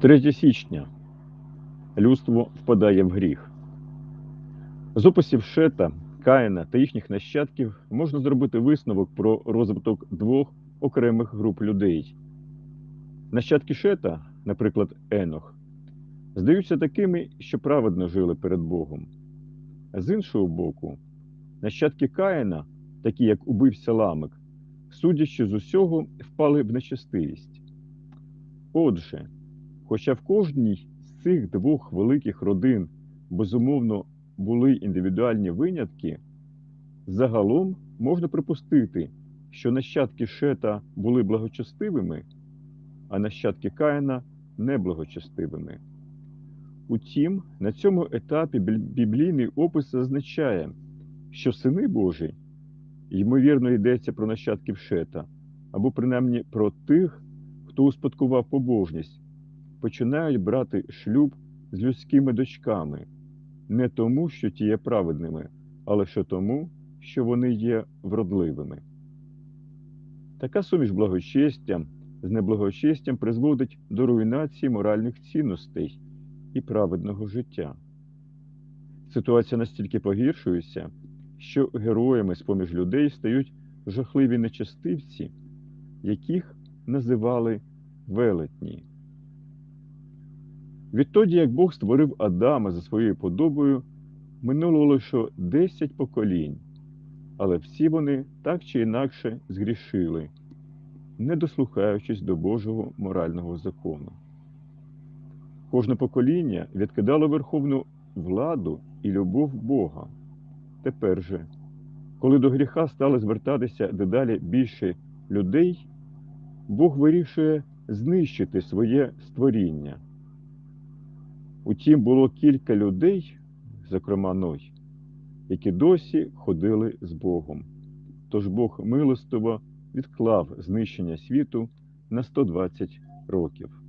3 січня людство впадає в гріх. З описів Шета, Каїна та їхніх нащадків можна зробити висновок про розвиток двох окремих груп людей. Нащадки Шета, наприклад, Енох, здаються такими, що праведно жили перед Богом. З іншого боку, нащадки Каїна, такі як убився ламик, судячи з усього, впали в нечестивість. Отже, хоча в кожній з цих двох великих родин безумовно були індивідуальні винятки, загалом можна припустити, що нащадки Шета були благочестивими, а нащадки Каїна неблагочестивими. Утім, на цьому етапі біблійний опис зазначає, що сини Божі, ймовірно, йдеться про нащадків Шета, або принаймні про тих, хто успадкував побожність, починають брати шлюб з людськими дочками, не тому, що ті є праведними, а лише тому, що вони є вродливими. Така суміш благочестя з неблагочестям призводить до руйнації моральних цінностей і праведного життя. Ситуація настільки погіршується, що героями з поміж людей стають жахливі нечестивці, яких називали велетні. Відтоді, як Бог створив Адама за своєю подобою, минуло лише 10 поколінь, але всі вони так чи інакше згрішили, не дослухаючись до Божого морального закону. Кожне покоління відкидало верховну владу і любов Бога. Тепер же, коли до гріха стали звертатися дедалі більше людей, Бог вирішує знищити своє створіння. Утім, було кілька людей, зокрема Ной, які досі ходили з Богом. Тож Бог милостиво відклав знищення світу на 120 років.